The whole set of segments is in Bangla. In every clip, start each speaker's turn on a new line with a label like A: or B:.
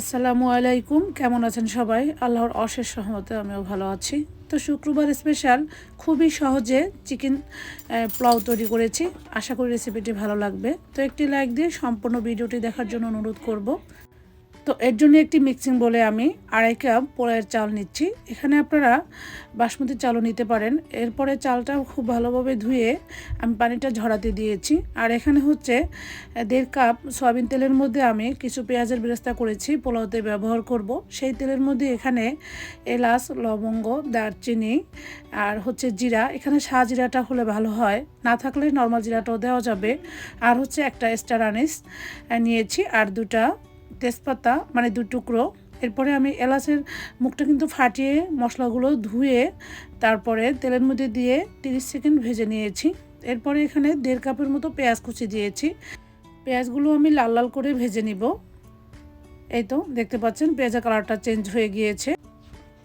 A: আসসালামু আলাইকুম, কেমন আছেন সবাই? আল্লাহর অশেষ সহমতে আমিও ভালো আছি। তো শুক্রবার স্পেশাল খুবই সহজে চিকেন পোলাও তৈরি করেছি। আশা করি রেসিপিটি ভালো লাগবে। তো একটি লাইক দিয়ে সম্পূর্ণ ভিডিওটি দেখার জন্য অনুরোধ করব। তো এর জন্য একটি মিক্সিং বলে আমি আড়াই কাপ পোলাওয়ের চাল নিচ্ছি। এখানে আপনারা বাসমতি চালও নিতে পারেন। এরপরে চালটা খুব ভালোভাবে ধুয়ে আমি পানিটা ঝরাতে দিয়েছি। আর এখানে হচ্ছে দেড় কাপ সয়াবিন তেলের মধ্যে আমি কিছু পেঁয়াজের বেরেস্তা করেছি, পোলাওতে ব্যবহার করব। সেই তেলের মধ্যে এখানে এলাচ, লবঙ্গ, দারচিনি আর হচ্ছে জিরা। এখানে শাহ জিরাটা হলে ভালো হয়, না থাকলে নর্মাল জিরাটাও দেওয়া যাবে। আর হচ্ছে একটা স্টার আনিস নিয়েছি, আর দুটা তেজপাতা মানে দু টুকরো। এরপরে আমি এলাচের মুখটা কিন্তু ফাটিয়ে মশলাগুলো ধুয়ে তারপরে তেলের মধ্যে দিয়ে তিরিশ সেকেন্ড ভেজে নিয়েছি। এরপরে এখানে দেড় কাপের মতো পেঁয়াজ কুচি দিয়েছি। পেঁয়াজগুলো আমি লাল লাল করে ভেজে নিব। এই তো, দেখতে পাচ্ছেন পেঁয়াজের কালারটা চেঞ্জ হয়ে গিয়েছে।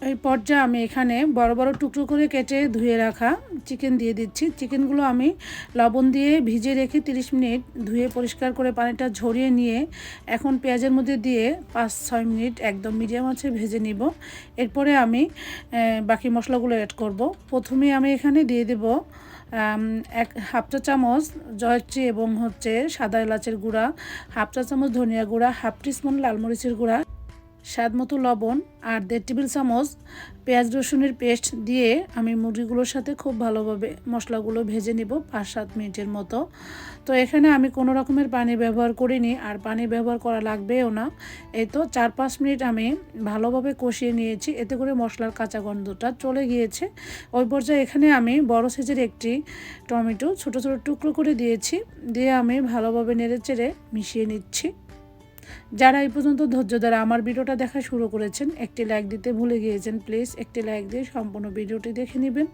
A: এই পর্যায়ে আমি এখানে বড় বড় টুকরো করে কেটে ধুয়ে রাখা চিকেন দিয়ে দিচ্ছি। চিকেনগুলো আমি লবণ দিয়ে ভিজে রেখে 30 মিনিট ধুয়ে পরিষ্কার করে পানিটা ঝরিয়ে নিয়ে এখন পেঁয়াজের মধ্যে দিয়ে পাঁচ ছয় মিনিট একদম মিডিয়াম আছে ভেজে নিব। এরপরে আমি বাকি মশলাগুলো অ্যাড করব। প্রথমে আমি এখানে দিয়ে দেব এক, হাফ চা চামচ জয়ত্রী এবং হচ্ছে সাদা এলাচের গুঁড়া, হাফ চা চামচ ধনিয়া গুঁড়া, হাফ টিস্পুন লাল মরিচের গুঁড়া স্বাদ মতো লবণ আর দেড় টেবিল চামচ পেঁয়াজ রসুনের পেস্ট দিয়ে আমি মুরগিগুলোর সাথে খুব ভালোভাবে মশলাগুলো ভেজে নিব পাঁচ সাত মিনিটের মতো। তো এখানে আমি কোনো রকমের পানি ব্যবহার করিনি আর পানি ব্যবহার করা লাগবেও না। এই তো চার পাঁচ মিনিট আমি ভালোভাবে কষিয়ে নিয়েছি, এতে করে মশলার কাঁচা গন্ধটা চলে গিয়েছে। ওই পর্যায়ে এখানে আমি বড় সাইজের একটি টমেটো ছোট ছোট টুকরো করে দিয়েছি, দিয়ে আমি ভালোভাবে নেড়ে চেড়ে মিশিয়ে নিচ্ছি। যারা এই পর্যন্ত ধৈর্য দ্বারা আমার ভিডিওটা দেখা শুরু করেছেন, একটি লাইক দিতে ভুলে গিয়েছেন প্লিজ একটি লাইক দিয়ে সম্পূর্ণ ভিডিওটি দেখে নেবেন।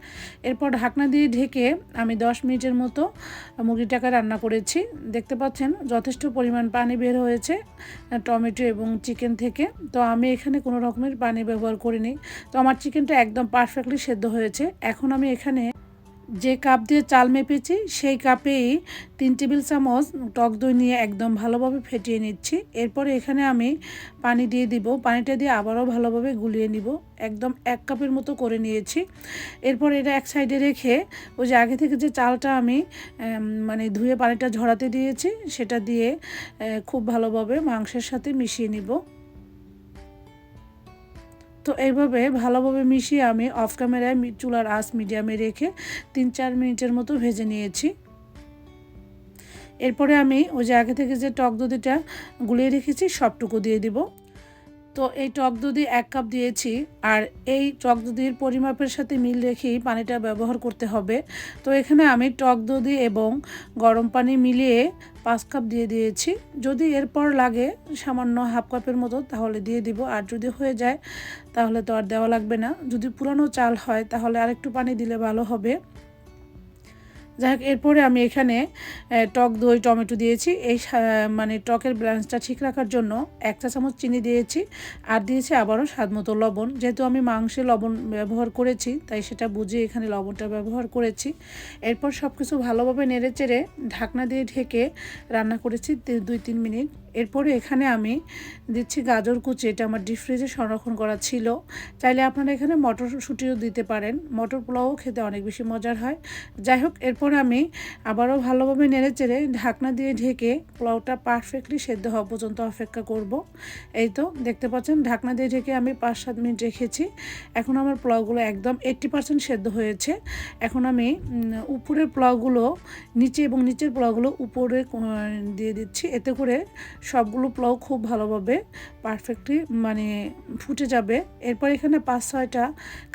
A: এরপর ঢাকনা দিয়ে ঢেকে আমি দশ মিনিটের মতো মুরগিটাকে রান্না করেছি। দেখতে পাচ্ছেন যথেষ্ট পরিমাণ পানি বের হয়েছে, টমেটো এবং চিকেন থেকে। তো আমি এখানে কোনো রকমের পানি ব্যবহার করিনি। তো আমার চিকেনটা একদম পারফেক্টলি সেদ্ধ হয়েছে। এখন আমি এখানে যে কাপ দিয়ে চাল মেপেছি, সেই কাপেই তিন টেবিল চামচ টক দই নিয়ে একদম ভালোভাবে ফেটিয়ে নিচ্ছি। এরপরে এখানে আমি পানি দিয়ে দিব। পানিটা দিয়ে আবারও ভালোভাবে গুলিয়ে নিব। একদম এক কাপের মতো করে নিয়েছি। এরপর এটা এক সাইডে রেখে ওই যে আগে থেকে যে চালটা আমি মানে ধুয়ে পানিটা ঝরাতে দিয়েছি, সেটা দিয়ে খুব ভালোভাবে মাংসের সাথে মিশিয়ে নিব। তো এইভাবে ভালোভাবে মিশিয়ে আমি অফ ক্যামেরায় চুলার আঁচ মিডিয়ামে রেখে তিন চার মিনিটের মতো ভেজে নিয়েছি। এরপরে আমি ওই যে আগে থেকে যে টক দধিটা গুলিয়ে রেখেছি, সবটুকু দিয়ে দিব। তো এই টক দুধি এক কাপ দিয়েছি আর এই টক দুধির পরিমাপের সাথে মিল রেখেই পানিটা ব্যবহার করতে হবে। তো এখানে আমি টক দধি এবং গরম পানি মিলিয়ে পাঁচ কাপ দিয়ে দিয়েছি। যদি এরপর লাগে সামান্য হাফ কাপের মতো তাহলে দিয়ে দিব। আর যদি হয়ে যায় তাহলে তো আর দেওয়া লাগবে না। যদি পুরানো চাল হয় তাহলে আরেকটু পানি দিলে ভালো হবে। যাই হোক, এরপরে আমি এখানে টক দই, টমেটো দিয়েছি। এই মানে টকের ব্যালেন্সটা ঠিক রাখার জন্য এক চা চামচ চিনি দিয়েছি আর দিয়েছি আবারও স্বাদ মতো লবণ। যেহেতু আমি মাংসে লবণ ব্যবহার করেছি, তাই সেটা বুঝে এখানে লবণটা ব্যবহার করেছি। এরপর সব কিছু ভালোভাবে নেড়ে চেড়ে ঢাকনা দিয়ে ঢেকে রান্না করেছি দুই তিন মিনিট। এরপরে এখানে আমি দিচ্ছি গাজর কুচি, এটা আমার ডিপ ফ্রিজে সংরক্ষণ করা ছিল। চাইলে আপনারা এখানে মটরশুঁটিও দিতে পারেন। মটর পোলাও খেতে অনেক বেশি মজার হয়। যাই হোক, এরপর আমি আবারও ভালোভাবে নেড়ে চেড়ে ঢাকনা দিয়ে ঢেকে পোলাওটা পারফেক্টলি সেদ্ধ হওয়া পর্যন্ত অপেক্ষা করব। এই তো, দেখতে পাচ্ছেন, ঢাকনা দিয়ে ঢেকে আমি পাঁচ সাত মিনিট রেখেছি। এখন আমার পোলাওগুলো একদম এইট্টি পার্সেন্ট সেদ্ধ হয়েছে। এখন আমি উপরের পোলাওগুলো, নিচে এবং নিচের পোলাওগুলো উপরে দিয়ে দিচ্ছি। এতে করে সবগুলো পোলাও খুব ভালোভাবে পারফেক্টলি মানে ফুটে যাবে। এরপর এখানে পাঁচ ছয়টা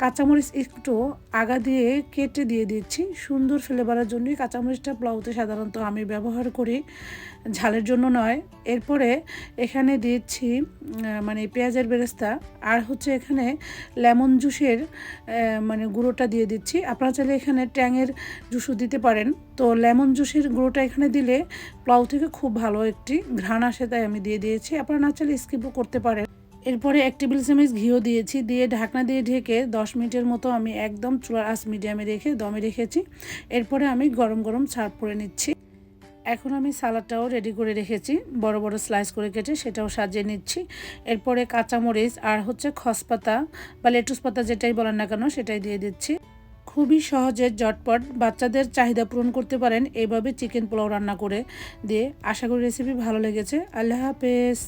A: কাঁচামরিচ একটু আগা দিয়ে কেটে দিয়ে দিচ্ছি। সুন্দর ফ্লেভারের জন্যই কাঁচামরিচটা পোলাওতে সাধারণত আমি ব্যবহার করি, ঝালের জন্য নয়। এরপরে এখানে দিচ্ছি মানে পেঁয়াজের বেরেস্তা আর হচ্ছে এখানে লেমন জুসের মানে গুঁড়োটা দিয়ে দিচ্ছি। আপনারা চাইলে এখানে ট্যাংয়ের জুসও দিতে পারেন। তো লেমন জুসের গুঁড়োটা এখানে দিলে প্লাউ থেকে খুব ভালো একটি ঘ্রাণ আসে, তাই আমি দিয়ে দিয়েছি। আপনারা না চাইলে স্কিপও করতে পারেন। এরপরে এক টেবিল চামচ ঘিও দিয়েছি, দিয়ে ঢাকনা দিয়ে ঢেকে দশ মিনিটের মতো আমি একদম চুলার আস মিডিয়ামে রেখে দমে রেখেছি। এরপরে আমি গরম গরম সার্ভ করে নিচ্ছি। এখন আমি সালাডটাও রেডি করে রেখেছি। বড় বড় স্লাইস করে কেটে সেটাও সাজিয়ে নিচ্ছি। এরপরে কাঁচামরিচ আর হচ্ছে খসপাতা বা লেটুস পাতা যেটাই বলেন না কেন, সেটাই দিয়ে দিচ্ছি। খুবই সহজে জটপট বাচ্চাদের চাহিদা পূরণ করতে পারেন। এইভাবে চিকেন পোলাও রান্না করে দিয়ে আশা করি রেসিপি ভালো লেগেছে। আল্লাহ হাফেজ।